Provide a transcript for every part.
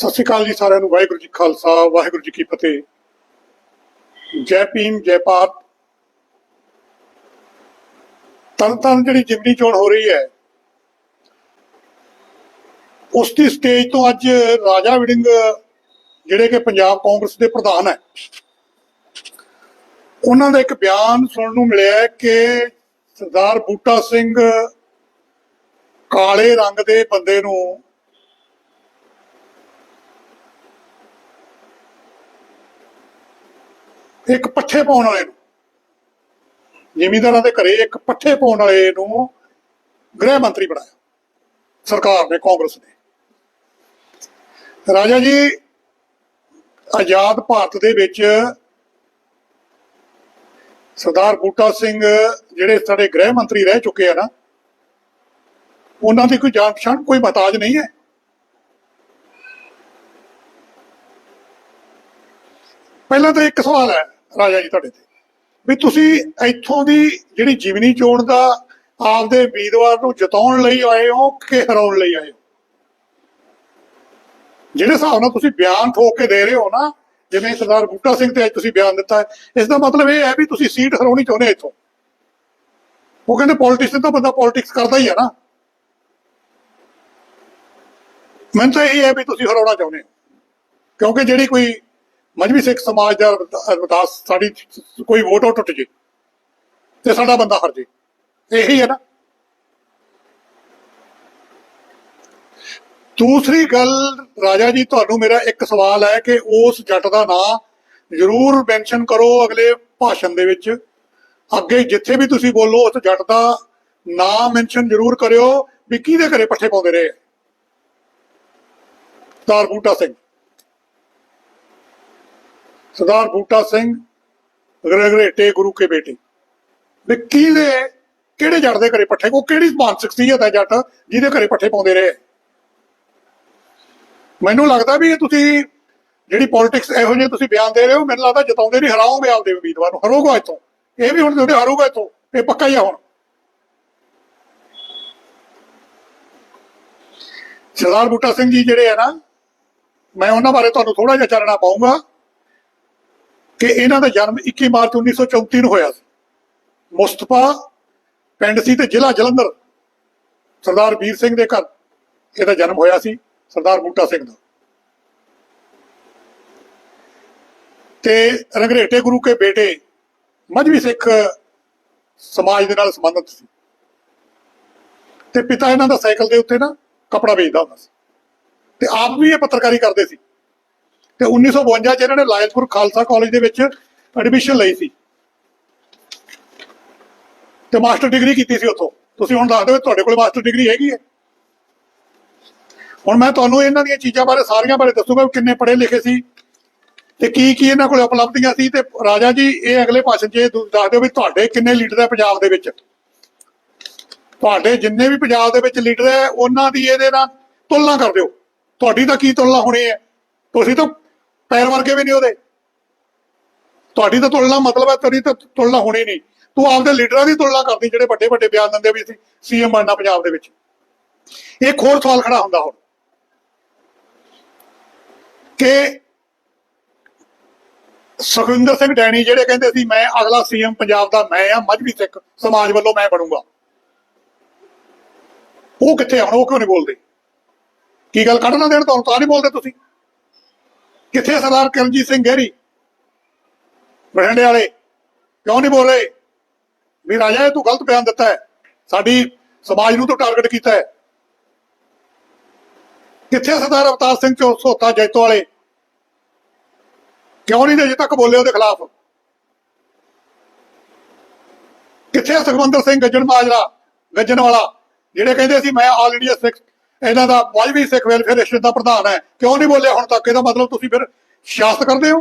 ਸਤਿ ਸ਼੍ਰੀ ਅਕਾਲ ਜੀ ਸਾਰਿਆਂ ਨੂੰ, ਵਾਹਿਗੁਰੂ ਜੀ ਖਾਲਸਾ, ਵਾਹਿਗੁਰੂ ਜੀ ਕੀ ਫਤਿਹ। ਜੈ ਭੀਮ, ਜੈ ਭਾਰਤ। ਤਨ ਤਨ ਜਿਹੜੀ ਜਿਮਨੀ ਚੋਣ ਹੋ ਰਹੀ ਹੈ ਉਸ ਦੀ ਸਟੇਜ ਤੋਂ ਅੱਜ ਰਾਜਾ ਵਿੜਿੰਗ, ਜਿਹੜੇ ਕਿ ਪੰਜਾਬ ਕਾਂਗਰਸ ਦੇ ਪ੍ਰਧਾਨ ਹੈ, ਉਹਨਾਂ ਦਾ ਇੱਕ ਬਿਆਨ ਸੁਣਨ ਨੂੰ ਮਿਲਿਆ ਕਿ ਸਰਦਾਰ ਬੂਟਾ ਸਿੰਘ ਕਾਲੇ ਰੰਗ ਦੇ ਬੰਦੇ ਨੂੰ ਇੱਕ ਪੱਠੇ ਪਾਉਣ ਵਾਲੇ ਨੂੰ। ਜ਼ਿਮੀਂਦਾਰਾਂ ਦੇ ਘਰੇ ਇੱਕ ਪੱਠੇ ਪਾਉਣ ਵਾਲੇ ਨੂੰ ਗ੍ਰਹਿ ਮੰਤਰੀ ਬਣਾਇਆ, ਸਰਕਾਰ ਨੇ, ਕਾਂਗਰਸ ਨੇ। ਰਾਜਾ ਜੀ, ਆਜ਼ਾਦ ਭਾਰਤ ਦੇ ਵਿੱਚ ਸਰਦਾਰ ਬੂਟਾ ਸਿੰਘ ਜਿਹੜੇ ਸਾਡੇ ਗ੍ਰਹਿ ਮੰਤਰੀ ਰਹਿ ਚੁੱਕੇ ਆ ਨਾ, ਉਹਨਾਂ ਦੀ ਕੋਈ ਜਾਣ ਪਛਾਣ, ਕੋਈ ਮਤਾਜ ਨਹੀਂ ਹੈ। ਪਹਿਲਾਂ ਤਾਂ ਇੱਕ ਸਵਾਲ ਹੈ ਰਾਜਾ ਜੀ ਤੁਹਾਡੇ ਤੇ। ਵੀ ਤੁਸੀਂ ਇੱਥੋਂ ਦੀ ਜਿਹੜੀ ਜੀਵਨੀ ਚੋਣ ਦਾ ਆਪਦੇ ਉਮੀਦਵਾਰ ਨੂੰ ਜਿਤਾਉਣ ਲਈ ਆਏ ਹੋ ਕਿ ਹਰਾਉਣ ਲਈ ਆਏ ਹੋ? ਜਿਹੜੇ ਹਿਸਾਬ ਨਾਲ ਤੁਸੀਂ ਬਿਆਨ ਠੋਕ ਕੇ ਦੇ ਰਹੇ ਹੋ ਨਾ, ਜਿਵੇਂ ਸਰਦਾਰ ਬੂਟਾ ਸਿੰਘ ਤੇ ਅੱਜ ਤੁਸੀਂ ਬਿਆਨ ਦਿੱਤਾ ਹੈ, ਇਸ ਦਾ ਮਤਲਬ ਇਹ ਹੈ ਵੀ ਤੁਸੀਂ ਸੀਟ ਹਰਾਉਣੀ ਚਾਹੁੰਦੇ ਹੋ ਇੱਥੋਂ। ਉਹ ਕਹਿੰਦੇ ਪੋਲਿਟਿਕਸ ਤਾਂ ਬੰਦਾ ਪੋਲਿਟਿਕਸ ਕਰਦਾ ਹੀ ਹੈ ਨਾ। ਮੈਨੂੰ ਤਾਂ ਇਹ ਹੈ ਵੀ ਤੁਸੀਂ ਹਰਾਉਣਾ ਚਾਹੁੰਦੇ ਹੋ। ਕਿਉਂਕਿ ਜਿਹੜੀ ਕੋਈ ਮਜਬੀ ਸਿੱਖ ਸਮਾਜ ਦਾ ਅਰਦਾਸ, ਸਾਡੀ ਕੋਈ ਵੋਟ ਉਹ ਟੁੱਟ ਜੇ ਤੇ ਸਾਡਾ ਬੰਦਾ ਹਰ ਜੇ। ਇਹੀ ਹੈ ਨਾ। ਦੂਸਰੀ ਗੱਲ, ਰਾਜਾ ਜੀ, ਤੁਹਾਨੂੰ ਮੇਰਾ ਇੱਕ ਸਵਾਲ ਹੈ ਕਿ ਉਸ ਜੱਟ ਦਾ ਨਾਂ ਜ਼ਰੂਰ ਮੈਂਸ਼ਨ ਕਰੋ ਅਗਲੇ ਭਾਸ਼ਣ ਦੇ ਵਿੱਚ। ਅੱਗੇ ਜਿੱਥੇ ਵੀ ਤੁਸੀਂ ਬੋਲੋ, ਉਸ ਜੱਟ ਦਾ ਨਾਂ ਮੈਂਸ਼ਨ ਜ਼ਰੂਰ ਕਰਿਓ ਵੀ ਕਿਹਦੇ ਘਰੇ ਪੱਠੇ ਪਾਉਂਦੇ ਰਹੇ। ਤਾਰ ਬੂਟਾ ਸਿੰਘ। ਸਰਦਾਰ ਬੂਟਾ ਸਿੰਘ ਗ੍ਰਗਰੇਟੇ ਗੁਰੂ ਕੇ ਬੇਟੇ। ਵੀ ਕਿਹਦੇ, ਕਿਹੜੇ ਜੱਟ ਦੇ ਘਰੇ ਪੱਠੇ? ਉਹ ਕਿਹੜੀ ਮਾਨਸਿਕ ਸ਼ਖਸੀਅਤ ਹੈ ਜੱਟ ਜਿਹਦੇ ਘਰੇ ਪੱਠੇ ਪਾਉਂਦੇ ਰਹੇ? ਮੈਨੂੰ ਲੱਗਦਾ ਵੀ ਤੁਸੀਂ ਜਿਹੜੀ ਪੋਲਿਟਿਕਸ ਇਹੋ ਜਿਹੇ ਤੁਸੀਂ ਬਿਆਨ ਦੇ ਰਹੇ ਹੋ, ਮੈਨੂੰ ਲੱਗਦਾ ਜਤਾਉਂਦੇ ਨਹੀਂ, ਹਰਾਓਗੇ ਆਪਦੇ ਉਮੀਦਵਾਰ ਨੂੰ। ਹਰੋਗਾ ਇੱਥੋਂ। ਇਹ ਵੀ ਹੁਣ ਤੁਹਾਡੇ ਹਾਰੂਗਾ ਇੱਥੋਂ। ਇਹ ਪੱਕਾ ਹੀ ਆ ਹੁਣ। ਸਰਦਾਰ ਬੂਟਾ ਸਿੰਘ ਜੀ ਜਿਹੜੇ ਆ ਨਾ, ਮੈਂ ਉਹਨਾਂ ਬਾਰੇ ਤੁਹਾਨੂੰ ਥੋੜਾ ਜਿਹਾ ਚਾਨਣਾ ਪਾਉਂਗਾ ਕਿ ਇਹਨਾਂ ਦਾ ਜਨਮ 21 ਮਾਰਚ 1934 ਨੂੰ ਹੋਇਆ ਸੀ। ਮੁਸਤਫਾ ਪਿੰਡ ਸੀ ਤੇ ਜ਼ਿਲ੍ਹਾ ਜਲੰਧਰ। ਸਰਦਾਰ ਵੀਰ ਸਿੰਘ ਦੇ ਘਰ ਇਹਦਾ ਜਨਮ ਹੋਇਆ ਸੀ, ਸਰਦਾਰ ਬੂਟਾ ਸਿੰਘ ਦਾ। ਤੇ ਰੰਗਰੇਟੇ ਗੁਰੂ ਕੇ ਬੇਟੇ ਮਜਵੀ ਸਿੱਖ ਸਮਾਜ ਦੇ ਨਾਲ ਸੰਬੰਧਿਤ ਸੀ। ਤੇ ਪਿਤਾ ਇਹਨਾਂ ਦਾ ਸਾਈਕਲ ਦੇ ਉੱਤੇ ਨਾ ਕਪੜਾ ਵੇਚਦਾ ਹੁੰਦਾ ਸੀ। ਤੇ ਆਪ ਵੀ ਇਹ ਪੱਤਰਕਾਰੀ ਕਰਦੇ ਸੀ। ਤੇ 1952 ਚ ਇਹਨਾਂ ਨੇ ਲਾਇਲਪੁਰ ਖਾਲਸਾ ਕਾਲਜ ਦੇ ਵਿੱਚ ਐਡਮਿਸ਼ਨ ਲਈ ਸੀ। ਤੇ ਮਾਸਟਰ ਡਿਗਰੀ ਕੀਤੀ ਸੀ ਉੱਥੋਂ। ਤੁਸੀਂ ਹੁਣ ਦੱਸ ਦਿਓ ਵੀ ਤੁਹਾਡੇ ਕੋਲ ਮਾਸਟਰ ਡਿਗਰੀ ਹੈਗੀ ਹੈ? ਹੁਣ ਮੈਂ ਤੁਹਾਨੂੰ ਇਹਨਾਂ ਦੀਆਂ ਚੀਜ਼ਾਂ ਬਾਰੇ, ਸਾਰੀਆਂ ਬਾਰੇ ਦੱਸੂਗਾ ਵੀ ਕਿੰਨੇ ਪੜ੍ਹੇ ਲਿਖੇ ਸੀ ਤੇ ਕੀ ਕੀ ਇਹਨਾਂ ਕੋਲ ਉਪਲਬਧੀਆਂ ਸੀ ਤੇ ਰਾਜਾ ਜੀ, ਇਹ ਅਗਲੇ ਭਾਸ਼ਣ 'ਚ ਇਹ ਦੱਸ ਦਿਓ ਵੀ ਤੁਹਾਡੇ ਕਿੰਨੇ ਲੀਡਰ ਹੈ ਪੰਜਾਬ ਦੇ ਵਿੱਚ? ਤੁਹਾਡੇ ਜਿੰਨੇ ਵੀ ਪੰਜਾਬ ਦੇ ਵਿੱਚ ਲੀਡਰ ਹੈ, ਉਹਨਾਂ ਦੀ ਇਹਦੇ ਨਾਲ ਤੁਲਨਾ ਕਰ ਦਿਓ। ਤੁਹਾਡੀ ਤਾਂ ਕੀ ਤੁਲਨਾ ਹੋਣੀ ਹੈ? ਤੁਸੀਂ ਤਾਂ ਪੈਰ ਵਰਗੇ ਵੀ ਨਹੀਂ ਉਹਦੇ। ਤੁਹਾਡੀ ਤਾਂ ਤੁਲਨਾ ਮਤਲਬ ਹੈ, ਤੇਰੀ ਤਾਂ ਤੁਲਨਾ ਹੋਣੀ ਨਹੀਂ। ਤੂੰ ਆਪਦੇ ਲੀਡਰਾਂ ਦੀ ਤੁਲਨਾ ਕਰਦੀ, ਜਿਹੜੇ ਵੱਡੇ ਵੱਡੇ ਬਿਆਨ ਦਿੰਦੇ ਵੀ ਅਸੀਂ ਸੀਐਮ ਬਣਨਾ ਪੰਜਾਬ ਦੇ ਵਿੱਚ। ਇੱਕ ਹੋਰ ਸਵਾਲ ਖੜਾ ਹੁੰਦਾ ਹੁਣ। ਕਿ ਸੁਖਵਿੰਦਰ ਸਿੰਘ ਡੈਣੀ ਜਿਹੜੇ ਕਹਿੰਦੇ ਸੀ, ਮੈਂ ਅਗਲਾ ਸੀਐਮ ਪੰਜਾਬ ਦਾ, ਮੈਂ ਆ, ਮਜਬੀ ਸਿੱਖ, ਸਮਾਜ ਵੱਲੋਂ ਮੈਂ ਬਣੂੰਗਾ। ਉਹ ਕਿੱਥੇ ਹੁਣ? ਉਹ ਕਿਉਂ ਨਹੀਂ ਬੋਲਦੇ? ਕੀ ਗੱਲ ਕੱਢਣਾ ਦੇਣ ਤੁਹਾਨੂੰ ਤਾਂ ਨਹੀਂ ਬੋਲਦੇ ਤੁਸੀਂ? ਕਿੱਥੇ ਸਰਦਾਰ ਕਰਮਜੀਤ ਸਿੰਘ ਗਹਿਰੀ? ਬਠਿੰਡੇ ਵਾਲੇ। ਕਿਉਂ ਨਹੀਂ ਬੋਲ ਰਹੇ? ਵੀ ਰਾਜਾ, ਇਹ ਤੂੰ ਗਲਤ ਬਿਆਨ ਦਿੱਤਾ ਹੈ। ਸਾਡੀ ਸਮਾਜ ਨੂੰ ਤੂੰ ਟਾਰਗੇਟ ਕੀਤਾ ਹੈ। ਕਿੱਥੇ ਸਰਦਾਰ ਅਵਤਾਰ ਸਿੰਘ ਚੋ, ਸੋਤਾ ਜੈਤੋ ਵਾਲੇ? ਕਿਉਂ ਨਹੀਂ ਅਜੇ ਤੱਕ ਬੋਲੇ ਉਹਦੇ ਖਿਲਾਫ? ਕਿੱਥੇ ਆ ਸੁਖਵੰਦਰ ਸਿੰਘ ਗੱਜਣ ਮਾਜਰਾ ਗੱਜਣ ਵਾਲਾ, ਜਿਹੜੇ ਕਹਿੰਦੇ ਸੀ, ਮੈਂ ਆਲ ਇੰਡੀਆ ਸਿੱਖ ਇਹਨਾਂ ਦਾ ਵਾਜਬੀ ਸਿੱਖ ਵੈਲਫੇਅਰ ਦਾ ਪ੍ਰਧਾਨ ਹੈ। ਕਿਉਂ ਨਹੀਂ ਬੋਲਿਆ ਹੁਣ ਤੱਕ? ਇਹਦਾ ਮਤਲਬ ਤੁਸੀਂ ਫਿਰ ਸਿਆਸਤ ਕਰਦੇ ਹੋ?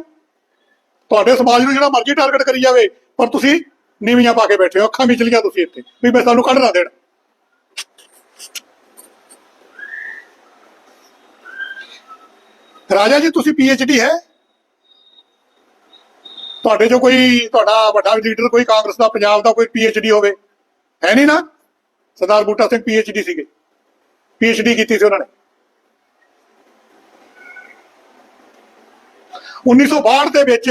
ਤੁਹਾਡੇ ਸਮਾਜ ਨੂੰ ਜਿਹੜਾ ਮਰਜ਼ੀ ਟਾਰਗੇਟ ਕਰੀ ਜਾਵੇ, ਪਰ ਤੁਸੀਂ ਨੀਵੀਆਂ ਪਾ ਕੇ ਬੈਠੇ ਹੋ, ਅੱਖਾਂ ਵਿਚਲੀਆਂ ਤੁਸੀਂ ਇੱਥੇ, ਵੀ ਮੈਂ ਸਾਨੂੰ ਕੱਢ ਨਾ ਦੇਣ। ਰਾਜਾ ਜੀ, ਤੁਸੀਂ ਡੀ ਹੈ? ਤੁਹਾਡੇ ਜੋ ਕੋਈ, ਤੁਹਾਡਾ ਵੱਡਾ ਲੀਡਰ ਕੋਈ ਕਾਂਗਰਸ ਦਾ, ਪੰਜਾਬ ਦਾ ਕੋਈ ਡੀ ਹੋਵੇ, ਹੈ ਨਹੀਂ ਨਾ? ਸਰਦਾਰ ਬੂਟਾ ਸਿੰਘ ਡੀ ਸੀਗੇ। ਡੀ ਕੀਤੀ ਸੀ ਉਹਨਾਂ ਨੇ। 1962 ਦੇ ਵਿੱਚ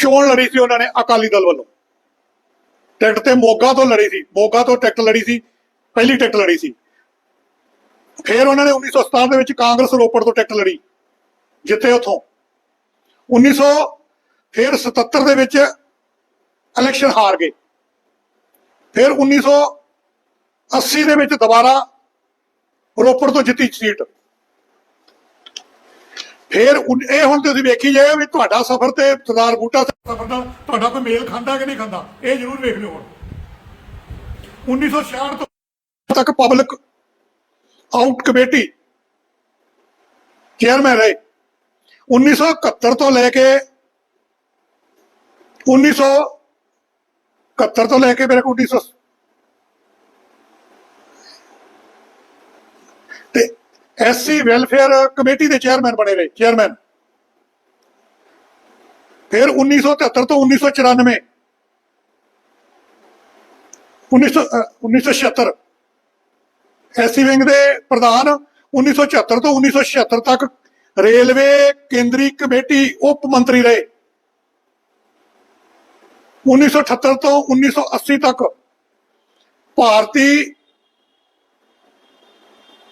ਚੋਣ ਲੜੀ ਸੀ ਉਹਨਾਂ ਨੇ ਅਕਾਲੀ ਦਲ ਵੱਲੋਂ। ਟਿਕਟ ਤੇ ਮੋਗਾ ਤੋਂ ਲੜੀ ਸੀ, ਮੋਗਾ ਤੋਂ ਟਿਕਟ ਲੜੀ ਸੀ, ਪਹਿਲੀ ਟਿਕਟ ਲੜੀ ਸੀ। ਫਿਰ ਉਹਨਾਂ ਨੇ 1967 ਦੇ ਵਿੱਚ ਕਾਂਗਰਸ ਰੋਪੜ ਤੋਂ ਟਿਕਟ ਲੜੀ ਜਿੱਤੇ ਉਥੋਂ। 1900 ਫਿਰ 77 ਦੇ ਵਿੱਚ ਇਲੈਕਸ਼ਨ ਹਾਰ ਗਏ। ਫਿਰ 1980 ਦੇ ਵਿੱਚ ਦੁਬਾਰਾ ਰੋਪੜ ਤੋਂ ਜਿੱਤੀ ਸੀਟ। ਫਿਰ ਇਹ ਹੁਣ ਤੁਸੀਂ ਵੇਖੀ ਜਾਏ ਵੀ ਤੁਹਾਡਾ ਸਫ਼ਰ ਤੇ ਸਰਦਾਰ ਬੂਟਾ ਸਫ਼ਰ ਨਾਲ ਤੁਹਾਡਾ ਕੋਈ ਮੇਲ ਖਾਂਦਾ ਕਿ ਨਹੀਂ ਖਾਂਦਾ, ਇਹ ਜ਼ਰੂਰ ਵੇਖ ਲਿਓ ਹੁਣ। 1966 ਤੋਂ ਤੱਕ ਪਬਲਿਕ ਆਊਟ ਕਮੇਟੀ ਚੇਅਰਮੈਨ ਰਹੇ। 1971 ਤੋਂ ਲੈ ਕੇ 1971 ਤੋਂ ਲੈ ਕੇ ਮੇਰੇ ਕੋਲ 1900 ਤੇ ਐਸਸੀ ਵੈਲਫੇਅਰ ਕਮੇਟੀ ਦੇ ਚੇਅਰਮੈਨ ਬਣੇ ਰਹੇ ਚੇਅਰਮੈਨ। ਫਿਰ 1973 ਤੋਂ 1994 1900 ਅ, 1976 ਐਸਸੀ ਵਿੰਗ ਦੇ ਪ੍ਰਧਾਨ 1974 ਤੋਂ 1976 ਤੱਕ ਰੇਲਵੇ ਕੇਂਦਰੀ ਕਮੇਟੀ ਉਪ ਮੰਤਰੀ ਰਹੇ। 1978 ਤੋਂ 1980 ਤੱਕ ਭਾਰਤੀ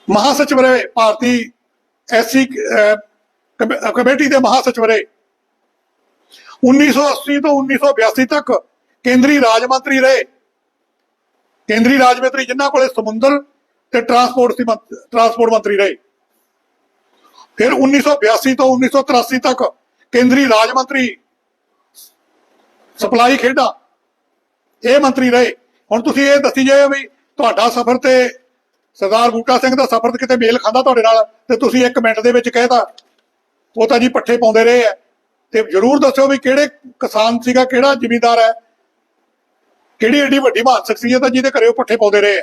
ਮਹਾਸਚਿਵ ਰਹੇ, ਭਾਰਤੀ ਐਸਸੀ ਕਮੇਟੀ ਦੇ ਮਹਾਸਚਿਵ ਰਹੇ। 1980 ਤੋਂ 1982 ਤੱਕ ਕੇਂਦਰੀ ਰਾਜ ਮੰਤਰੀ ਰਹੇ। ਕੇਂਦਰੀ ਰਾਜ ਮੰਤਰੀ ਜਿਨ੍ਹਾਂ ਕੋਲੇ ਸਮੁੰਦਰ ਤੇ ਟਰਾਂਸਪੋਰਟ ਟਰਾਂਸਪੋਰਟ ਮੰਤਰੀ ਰਹੇ। ਫਿਰ 1982 ਤੋਂ 1983 ਤੱਕ ਕੇਂਦਰੀ ਰਾਜ ਮੰਤਰੀ ਸਪਲਾਈ ਖੇਡਾਂ, ਇਹ ਮੰਤਰੀ ਰਹੇ। ਹੁਣ ਤੁਸੀਂ ਇਹ ਦੱਸੀ ਜਾਓ ਵੀ ਤੁਹਾਡਾ ਸਫ਼ਰ ਤੇ ਸਰਦਾਰ ਬੂਟਾ ਸਿੰਘ ਦਾ ਸਫ਼ਰ ਕਿਤੇ ਮੇਲ ਖਾਂਦਾ ਤੁਹਾਡੇ ਨਾਲ ਤੇ ਤੁਸੀਂ ਇੱਕ ਮਿੰਟ ਦੇ ਵਿੱਚ ਕਹਿਤਾ ਉਹ ਤਾਂ ਜੀ ਪੱਠੇ ਪਾਉਂਦੇ ਰਹੇ ਆ। ਤੇ ਜਰੂਰ ਦੱਸਿਓ ਵੀ ਕਿਹੜੇ ਕਿਸਾਨ ਸੀਗਾ ਕਿਹੜਾ ਜ਼ਿਮੀਂਦਾਰ ਹੈ? ਕਿਹੜੀ ਏਡੀ ਵੱਡੀ ਮਾਨਸਿਕ ਸ਼ਖਸੀਅਤ ਹੈ ਜਿਹਦੇ ਘਰੇ ਉਹ ਪੱਠੇ ਪਾਉਂਦੇ ਰਹੇ ਆ।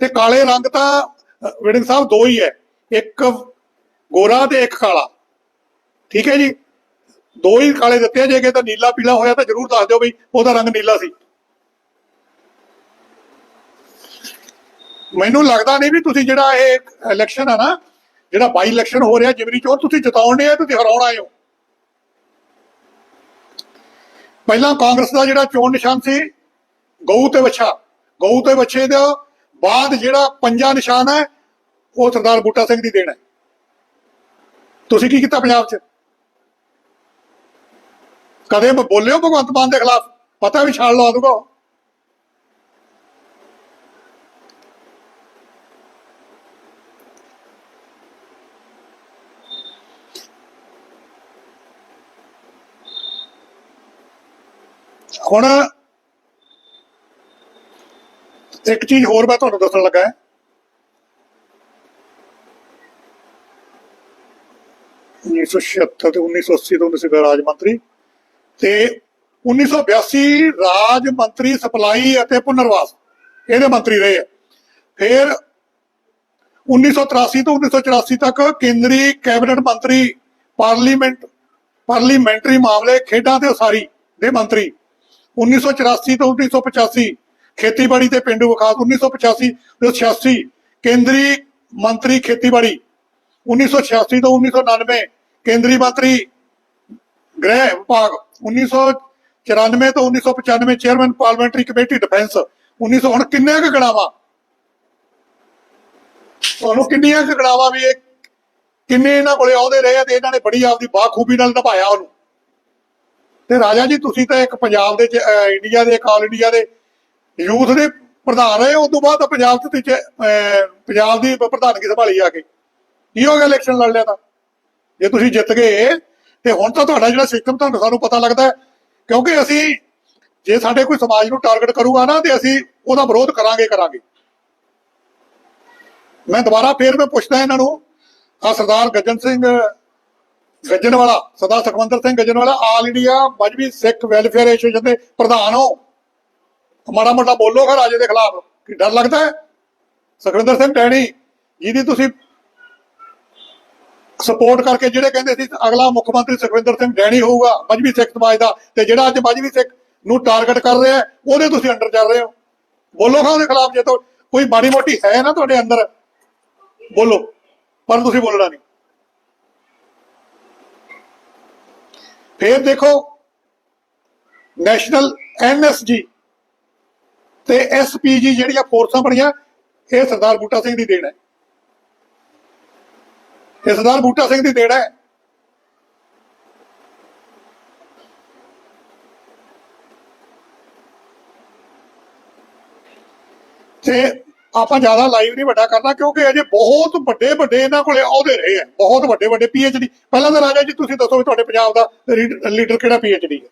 ਤੇ ਕਾਲੇ ਰੰਗ ਤਾਂ ਅ, ਵਿਡਿੰਗ ਸਾਹਿਬ ਦੋ ਹੀ ਹੈ। ਇੱਕ ਗੋਰਾ ਤੇ ਇੱਕ ਕਾਲਾ। ਠੀਕ ਹੈ ਜੀ? ਦੋ ਹੀ ਕਾਲੇ ਦਿੱਤੇ ਜੇ ਕਿ ਤਾਂ ਨੀਲਾ ਪੀਲਾ ਹੋਇਆ ਤਾਂ ਜਰੂਰ ਦੱਸ ਦਿਓ ਵੀ ਉਹਦਾ ਰੰਗ ਨੀਲਾ ਸੀ। ਮੈਨੂੰ ਲੱਗਦਾ ਨਹੀਂ ਵੀ ਤੁਸੀਂ ਜਿਹੜਾ ਇਹ ਇਲੈਕਸ਼ਨ ਆ ਨਾ, ਜਿਹੜਾ ਬਾਈ ਇਲੈਕਸ਼ਨ ਹੋ ਰਿਹਾ ਜਿਮਨੀ ਚੋਣ ਤੁਸੀਂ ਜਿਤਾਉਣ ਦੇ ਆ, ਤੁਸੀਂ ਹਰਾਉਣ ਆਏ ਹੋ। ਪਹਿਲਾਂ ਕਾਂਗਰਸ ਦਾ ਜਿਹੜਾ ਚੋਣ ਨਿਸ਼ਾਨ ਸੀ, ਗਊ ਤੇ ਵੱਛਾ, ਗਊ ਤੇ ਵੱਛੇ ਦਾ ਬਾਅਦ ਜਿਹੜਾ ਪੰਜਾ ਨਿਸ਼ਾਨ ਹੈ, ਉਹ ਸਰਦਾਰ ਬੂਟਾ ਸਿੰਘ ਦੀ ਦੇਣ ਹੈ। ਤੁਸੀਂ ਕੀ ਕੀਤਾ ਪੰਜਾਬ 'ਚ? ਕਦੇ ਬੋਲਿਓ ਭਗਵੰਤ ਮਾਨ ਦੇ ਖਿਲਾਫ, ਪਤਾ ਵੀ ਛਾਲ ਲਵਾ ਦੂਗਾ ਹੁਣ ਇੱਕ ਚੀਜ਼ ਹੋਰ ਮੈਂ ਤੁਹਾਨੂੰ ਦੱਸਣ ਲੱਗਾ ਹੈ। 1976 ਤੇ 1980 ਤੋਂ ਤੁਸੀਂ ਰਾਜ ਮੰਤਰੀ ਤੇ 1982 ਰਾਜ ਮੰਤਰੀ ਸਪਲਾਈ ਅਤੇ ਪੁਨਰਵਾਸ, ਇਹਦੇ ਮੰਤਰੀ ਰਹੇ ਆ। ਫਿਰ 1983 ਤੋਂ 1984 ਤੱਕ ਕੇਂਦਰੀ ਕੈਬਨਿਟ ਮੰਤਰੀ, ਪਾਰਲੀਮੈਂਟ, ਪਾਰਲੀਮੈਂਟਰੀ ਮਾਮਲੇ, ਖੇਡਾਂ ਤੇ ਉਸਾਰੀ ਦੇ ਮੰਤਰੀ 1984 ਤੋਂ 1985 ਖੇਤੀਬਾੜੀ ਤੇ ਪਿੰਡੂ ਵਿਕਾਸ 1985 ਤੋਂ 86 ਕੇਂਦਰੀ ਮੰਤਰੀ ਖੇਤੀਬਾੜੀ 1986 ਤੋਂ 1999 ਕੇਂਦਰੀ ਮੰਤਰੀ ਗ੍ਰਹਿ ਵਿਭਾਗ 1994 ਤੋਂ 1995 ਚੇਅਰਮੈਨ ਪਾਰਲੀਮੈਂਟਰੀ ਕਮੇਟੀ ਡਿਫੈਂਸ 1900 ਹੁਣ ਕਿੰਨੇ ਕੁ ਗਣਾਵਾ ਤੁਹਾਨੂੰ ਕਿੰਨੀਆਂ ਕੁ ਗਣਾਵਾ ਵੀ ਇਹ ਕਿੰਨੇ ਇਹਨਾਂ ਕੋਲੇ ਆਉਂਦੇ ਰਹੇ ਆ ਤੇ ਇਹਨਾਂ ਨੇ ਬੜੀ ਆਪਦੀ ਬਾਖੂਬੀ ਨਾਲ ਨਿਭਾਇਆ ਉਹਨੂੰ? ਤੇ ਰਾਜਾ ਜੀ, ਤੁਸੀਂ ਤਾਂ ਇੱਕ ਪੰਜਾਬ ਦੇ ਇੰਡੀਆ ਦੇ ਕਾਲ ਇੰਡੀਆ ਦੇ ਯੂਥ ਦੇ ਪ੍ਰਧਾਨ ਰਹੇ ਉਸ ਤੋਂ ਬਾਅਦ ਪੰਜਾਬ ਤੇ ਪੰਜਾਬ ਦੀ ਪ੍ਰਧਾਨਗੀ ਸੰਭਾਲੀ ਆ ਕੇ। ਕੀ ਹੋ ਗਿਆ ਇਲੈਕਸ਼ਨ ਲੜ ਲਿਆ ਤਾਂ? ਜੇ ਤੁਸੀਂ ਜਿੱਤ ਗਏ, ਤੇ ਹੁਣ ਤਾਂ ਤੁਹਾਡਾ ਜਿਹੜਾ ਸਿਸਟਮ ਤੁਹਾਨੂੰ ਸਾਨੂੰ ਪਤਾ ਲੱਗਦਾ ਕਿਉਂਕਿ ਅਸੀਂ ਜੇ ਸਾਡੇ ਕੋਈ ਸਮਾਜ ਨੂੰ ਟਾਰਗੇਟ ਕਰੂਗਾ ਨਾ, ਤੇ ਅਸੀਂ ਉਹਦਾ ਵਿਰੋਧ ਕਰਾਂਗੇ ਕਰਾਂਗੇ। ਮੈਂ ਦੁਬਾਰਾ ਫੇਰ ਮੈਂ ਪੁੱਛਦਾ ਇਹਨਾਂ ਨੂੰ ਆ ਸਰਦਾਰ ਗੱਜਨ ਸਿੰਘ ਗੱਜਣ ਵਾਲਾ ਸਰਦਾਰ Sukhwinder Singh Gajjan Wala all India, Mazhabi Sikh welfare association ਦੇ ਪ੍ਰਧਾਨ ਹੋ। ਮਾੜਾ ਮੋਟਾ ਬੋਲੋਗਾ ਰਾਜੇ ਦੇ ਖਿਲਾਫ, ਕੀ ਡਰ ਲੱਗਦਾ ਹੈ? ਸੁਖਵਿੰਦਰ ਸਿੰਘ ਟੈਣੀ ਜਿਹਦੀ ਤੁਸੀਂ ਸਪੋਰਟ ਕਰਕੇ ਜਿਹੜੇ ਕਹਿੰਦੇ ਸੀ, ਅਗਲਾ ਮੁੱਖ ਮੰਤਰੀ ਸੁਖਵਿੰਦਰ ਸਿੰਘ ਡੈਣੀ ਹੋਊਗਾ, ਮਜਬੀ ਸਿੱਖ ਸਮਾਜ ਦਾ, ਤੇ ਜਿਹੜਾ ਅੱਜ ਮਜਬੀ ਸਿੱਖ ਨੂੰ ਟਾਰਗੇਟ ਕਰ ਰਿਹਾ ਉਹਦੇ ਤੁਸੀਂ ਅੰਡਰ ਚੱਲ ਰਹੇ ਹੋ। ਬੋਲੋਗਾ ਉਹਦੇ ਖਿਲਾਫ ਜੇ ਕੋਈ ਮਾੜੀ ਮੋਟੀ ਹੈ ਨਾ ਤੁਹਾਡੇ ਅੰਦਰ? ਬੋਲੋ, ਪਰ ਤੁਸੀਂ ਬੋਲਣਾ ਨਹੀਂ। ਫਿਰ ਦੇਖੋ ਨੈਸ਼ਨਲ ਐਨਐਸਜੀ ਤੇ ਐਸਪੀਜੀ ਜਿਹੜੀਆਂ ਫੋਰਸਾਂ ਬਣੀਆਂ, ਇਹ ਸਰਦਾਰ ਬੂਟਾ ਸਿੰਘ ਦੀ ਦੇਣ ਹੈ। ਇਹ ਸਰਦਾਰ ਬੂਟਾ ਸਿੰਘ ਦੀ ਦੇਣ ਹੈ। ਤੇ ਆਪਾਂ ਜ਼ਿਆਦਾ ਲਾਈਵ ਨਹੀਂ ਵੱਡਾ ਕਰਨਾ ਕਿਉਂਕਿ ਅਜੇ ਬਹੁਤ ਵੱਡੇ ਵੱਡੇ ਇਹਨਾਂ ਕੋਲੇ ਅਹੁਦੇ ਰਹੇ ਆ। ਬਹੁਤ ਵੱਡੇ ਵੱਡੇ ਪੀਐਚਡੀ ਪਹਿਲਾਂ ਤਾਂ ਰਾਜਾ ਜੀ, ਤੁਸੀਂ ਦੱਸੋ ਵੀ ਤੁਹਾਡੇ ਪੰਜਾਬ ਦਾ ਲੀਡਰ ਕਿਹੜਾ ਪੀਐਚਡੀ ਹੈ?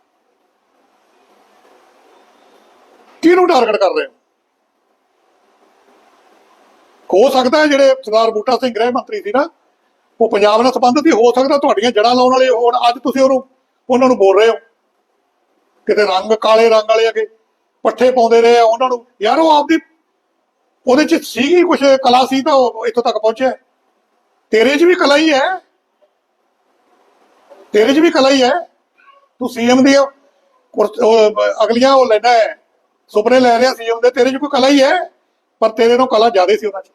ਕਿਹਨੂੰ ਟਾਰਗੇਟ ਕਰ ਰਹੇ ਹੋ? ਹੋ ਸਕਦਾ ਜਿਹੜੇ ਸਰਦਾਰ ਬੂਟਾ ਸਿੰਘ ਗ੍ਰਹਿ ਮੰਤਰੀ ਸੀ ਨਾ, ਉਹ ਪੰਜਾਬ ਨਾਲ ਸੰਬੰਧਿਤ ਹੀ ਹੋ ਸਕਦਾ ਤੁਹਾਡੀਆਂ ਜੜਾਂ ਲਾਉਣ ਵਾਲੇ ਹੋਣ। ਅੱਜ ਤੁਸੀਂ ਉਹਨੂੰ, ਉਹਨਾਂ ਨੂੰ ਬੋਲ ਰਹੇ ਹੋ। ਕਿਤੇ ਰੰਗ ਕਾਲੇ ਰੰਗ ਵਾਲੇ ਅਗੇ ਪੱਠੇ ਪਾਉਂਦੇ ਰਹੇ ਆ ਉਹਨਾਂ ਨੂੰ। ਯਾਰ ਉਹ ਆਪਦੀ ਉਹਦੇ ਚ ਸੀਗੀ ਕੁਝ ਕਲਾ ਸੀ ਤਾਂ ਉਹ ਇੱਥੋਂ ਤੱਕ ਪਹੁੰਚਿਆ ਤੇਰੇ 'ਚ ਵੀ ਕਲਾ ਹੀ ਹੈ। ਤੇਰੇ 'ਚ ਵੀ ਕਲਾ ਹੀ ਹੈ। ਤੂੰ ਸੀਐਮ ਦੀ ਅਗਲੀਆਂ ਉਹ ਲੈਣਾ ਹੈ। ਸੁਪਨੇ ਲੈ ਰਿਹਾ ਸੀਐਮ ਦੇ। ਤੇਰੇ 'ਚ ਕੋਈ ਕਲਾ ਹੀ ਹੈ, ਪਰ ਤੇਰੇ ਨੂੰ ਕਲਾ ਜ਼ਿਆਦਾ ਸੀ ਉਹਨਾਂ 'ਚ।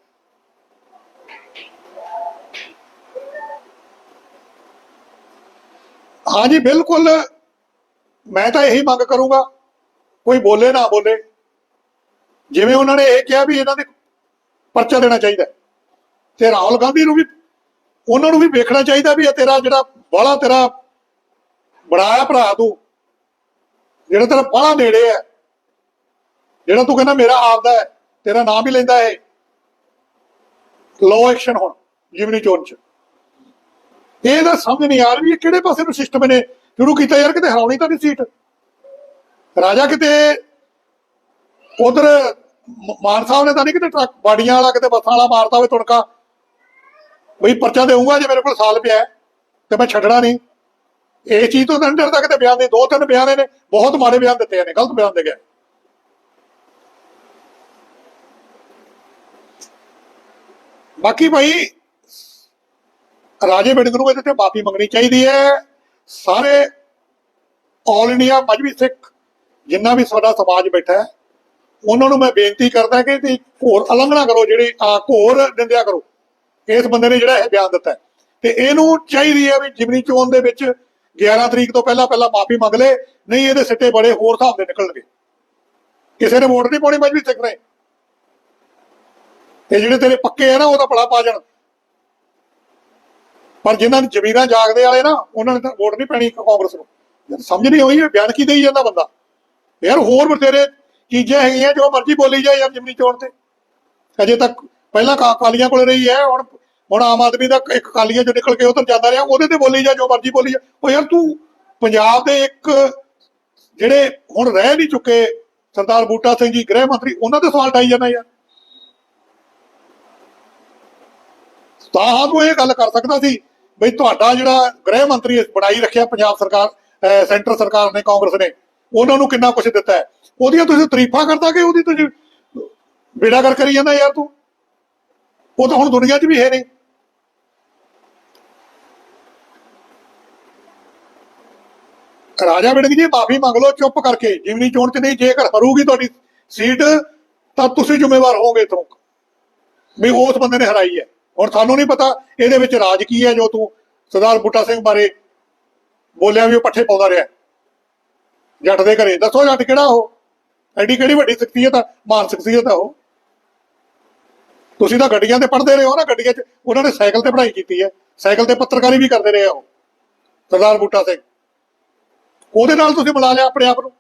ਹਾਂਜੀ, ਬਿਲਕੁਲ। ਮੈਂ ਤਾਂ ਇਹੀ ਮੰਗ ਕਰੂੰਗਾ। ਕੋਈ ਬੋਲੇ ਨਾ ਬੋਲੇ। ਜਿਵੇਂ ਉਹਨਾਂ ਨੇ ਇਹ ਕਿਹਾ ਵੀ ਇਹਨਾਂ ਦੇ ਪਰਚਾ ਦੇਣਾ ਚਾਹੀਦਾ ਤੇ ਰਾਹੁਲ ਗਾਂਧੀ ਨੂੰ ਵੀ, ਉਹਨਾਂ ਨੂੰ ਵੀ ਵੇਖਣਾ ਚਾਹੀਦਾ ਵੀ ਇਹ ਤੇਰਾ ਜਿਹੜਾ ਬਾਹਲਾ ਤੇਰਾ ਬਣਾਇਆ ਭਰਾ ਤੂੰ, ਜਿਹੜਾ ਤੇਰਾ ਬਾਹਲਾ ਨੇੜੇ ਹੈ, ਜਿਹੜਾ ਤੂੰ ਕਹਿੰਦਾ ਮੇਰਾ ਆਪਦਾ ਹੈ, ਤੇਰਾ ਨਾਮ ਵੀ ਲੈਂਦਾ ਹੈ ਲੋ ਐਕਸ਼ਨ ਹੁਣ, ਜਿਮਨੀ ਚੋਣ ਚ। ਇਹ ਤਾਂ ਸਮਝ ਨਹੀਂ ਆ ਰਹੀ ਵੀ ਇਹ ਕਿਹੜੇ ਪਾਸੇ ਨੂੰ ਸਿਸਟਮ ਨੇ, ਸ਼ੁਰੂ ਕੀਤਾ ਯਾਰ ਕਿਤੇ ਹਰਾਉਣੀ ਤਾਂ ਨਹੀਂ ਸੀਟ। ਰਾਜਾ ਕਿਤੇ ਉਧਰ ਮਾਨ ਸਾਹਿਬ ਨੇ ਤਾਂ ਨਹੀਂ ਕਿਤੇ ਟਰੱਕ ਬਾੜੀਆਂ ਵਾਲਾ ਕਿਤੇ ਬੱਸਾਂ ਵਾਲਾ ਮਾਰਦਾ ਹੋਵੇ ਤੁੜਕਾ। ਬਈ ਪਰਚਾ ਦੇਊਗਾ ਜੇ ਮੇਰੇ ਕੋਲ ਸਾਲ ਪਿਆ ਤੇ ਮੈਂ ਛੱਡਣਾ ਨਹੀਂ। ਇਹ ਚੀਜ਼ ਤੋਂ ਤਾਂ ਨਹੀਂ ਡਰਦਾ ਕਿਤੇ ਬਿਆਨ ਦੇ, ਦੋ ਤਿੰਨ ਬਿਆਨ ਨੇ ਬਹੁਤ ਮਾੜੇ ਬਿਆਨ ਦਿੱਤੇ ਨੇ ਗਲਤ ਬਿਆਨ ਦੇ ਗਏ। ਬਾਕੀ ਭਾਈ, ਰਾਜੇ ਬਿੰਦਕ ਨੂੰ ਇਹਦੇ ਤੇ ਮਾਫੀ ਮੰਗਣੀ ਚਾਹੀਦੀ ਹੈ। ਸਾਰੇ ਆਲ ਇੰਡੀਆ ਮਜਬੀ ਸਿੱਖ, ਜਿੰਨਾ ਵੀ ਸਾਡਾ ਸਮਾਜ ਬੈਠਾ ਹੈ ਉਹਨਾਂ ਨੂੰ ਮੈਂ ਬੇਨਤੀ ਕਰਦਾ ਕਿ ਤੁਸੀਂ ਘੋਰ ਉਲੰਘਣਾ ਕਰੋ, ਜਿਹੜੀ, ਆ ਘੋਰ ਨਿੰਦਿਆ ਕਰੋ। ਇਸ ਬੰਦੇ ਨੇ ਜਿਹੜਾ ਇਹ ਬਿਆਨ ਦਿੱਤਾ ਤੇ ਇਹਨੂੰ ਚਾਹੀਦੀ ਹੈ ਵੀ ਜਿਮਨੀ ਚੋਣ ਦੇ ਵਿੱਚ 11 ਤਰੀਕ ਤੋਂ ਪਹਿਲਾਂ ਪਹਿਲਾਂ ਮਾਫੀ ਮੰਗ ਲੇ, ਨਹੀਂ ਇਹਦੇ ਸਿੱਟੇ ਬੜੇ ਹੋਰ ਹਿਸਾਬ ਦੇ ਨਿਕਲਣਗੇ। ਕਿਸੇ ਨੇ ਵੋਟ ਨਹੀਂ ਪਾਉਣੀ, ਮਜਬੀ ਸਿੱਖ ਰਹੇ। ਤੇ ਜਿਹੜੇ ਤੇਰੇ ਪੱਕੇ ਆ ਨਾ, ਉਹ ਤਾਂ ਭਲਾ ਪਾ ਜਾਣ। ਪਰ ਜਿਨ੍ਹਾਂ ਦੀ ਜ਼ਮੀਰਾਂ ਜਾਗਦੇ ਵਾਲੇ ਨਾ, ਉਹਨਾਂ ਨੇ ਤਾਂ ਵੋਟ ਨਹੀਂ ਪੈਣੀ ਕਾਂਗਰਸ ਨੂੰ। ਯਾਰ ਸਮਝ ਨਹੀਂ ਹੋਈ ਬਿਆਨ ਕੀ ਦੇਈ ਜਾਂਦਾ ਬੰਦਾ? ਯਾਰ ਹੋਰ ਬਥੇਰੇ ਚੀਜ਼ਾਂ ਹੈਗੀਆਂ, ਜੋ ਮਰਜ਼ੀ ਬੋਲੀ ਜਾਏ ਯਾਰ ਜਿਮਨੀ ਚੋਣ ਤੇ। ਅਜੇ ਤੱਕ ਪਹਿਲਾਂ ਕਾ- ਅਕਾਲੀਆਂ ਕੋਲ ਰਹੀ ਹੈ, ਹੁਣ ਹੁਣ ਆਮ ਆਦਮੀ ਦਾ ਇੱਕ ਅਕਾਲੀਆਂ ਚੋਂ ਨਿਕਲ ਕੇ ਉਧਰ ਜਾਂਦਾ ਰਿਹਾ, ਉਹਦੇ ਤੇ ਬੋਲੀ ਜਾ ਜੋ ਮਰਜ਼ੀ ਬੋਲੀ ਜਾ ਉਹ ਯਾਰ ਤੂੰ ਪੰਜਾਬ ਦੇ ਇੱਕ ਜਿਹੜੇ ਹੁਣ ਰਹਿ ਨਹੀਂ ਚੁੱਕੇ, ਸਰਦਾਰ ਬੂਟਾ ਸਿੰਘ ਜੀ, ਗ੍ਰਹਿ ਮੰਤਰੀ, ਉਹਨਾਂ ਤੇ ਸਵਾਲ ਟਾਈ ਜਾਂਦਾ ਯਾਰ। ਤਾਂ ਹਾਂ, ਤੂੰ ਇਹ ਗੱਲ ਕਰ ਸਕਦਾ ਸੀ ਬਈ ਤੁਹਾਡਾ ਜਿਹੜਾ ਗ੍ਰਹਿ ਮੰਤਰੀ ਬਣਾਈ ਰੱਖਿਆ ਪੰਜਾਬ ਸਰਕਾਰ, ਅਹ ਸੈਂਟਰ ਸਰਕਾਰ ਨੇ, ਕਾਂਗਰਸ ਨੇ, ਉਹਨਾਂ ਨੂੰ ਕਿੰਨਾ ਕੁਝ ਦਿੱਤਾ ਹੈ? ਉਹਦੀਆਂ ਤੁਸੀਂ ਤਾਰੀਫਾਂ ਕਰਦਾ ਕਿ ਉਹਦੀ ਤੁਸੀਂ ਬੇੜਾ ਕਰ ਕਰੀ ਜਾਂਦਾ ਯਾਰ ਤੂੰ? ਉਹ ਤਾਂ ਹੁਣ ਦੁਨੀਆ 'ਚ ਵੀ ਹੈ ਨਹੀਂ। ਰਾਜਾ ਵਿੜਕ ਜੀ, ਮਾਫੀ ਮੰਗ ਲਓ ਚੁੱਪ ਕਰਕੇ। ਜਿਮਨੀ ਚੋਣ 'ਚ ਨਹੀਂ, ਜੇਕਰ ਹਰੂਗੀ ਤੁਹਾਡੀ ਸੀਟ, ਤਾਂ ਤੁਸੀਂ ਜ਼ਿੰਮੇਵਾਰ ਹੋਵੋਗੇ ਇਥੋਂ। ਵੀ ਉਸ ਬੰਦੇ ਨੇ ਹਰਾਈ ਹੈ। ਹੁਣ ਸਾਨੂੰ ਨਹੀਂ ਪਤਾ ਇਹਦੇ ਵਿੱਚ ਰਾਜ ਕੀ ਹੈ ਜੋ ਤੂੰ ਸਰਦਾਰ ਬੁੱਟਾ ਸਿੰਘ ਬਾਰੇ ਬੋਲਿਆ ਵੀ ਉਹ ਪੱਠੇ ਪਾਉਂਦਾ ਰਿਹਾ। ਜੱਟ ਦੇ ਘਰੇ। ਦੱਸੋ ਜੱਟ ਕਿਹੜਾ ਉਹ? ਐਡੀ ਕਿਹੜੀ ਵੱਡੀ ਸ਼ਖਸੀਅਤ ਆ ਮਾਨ ਸ਼ਖਸੀਅਤ ਆ ਉਹ ਤੁਸੀਂ ਤਾਂ ਗੱਡੀਆਂ ਤੇ ਪੜ੍ਹਦੇ ਰਹੇ ਹੋ ਨਾ, ਗੱਡੀਆਂ 'ਚ, ਉਹਨਾਂ ਨੇ ਸਾਈਕਲ ਤੇ ਪੜ੍ਹਾਈ ਕੀਤੀ ਹੈ ਸਾਈਕਲ ਤੇ ਪੱਤਰਕਾਰੀ ਵੀ ਕਰਦੇ ਰਹੇ ਆ ਉਹ, ਸਰਦਾਰ ਬੂਟਾ ਸਿੰਘ। ਉਹਦੇ ਨਾਲ ਤੁਸੀਂ ਬੁਲਾ ਲਿਆ ਆਪਣੇ ਆਪ ਨੂੰ।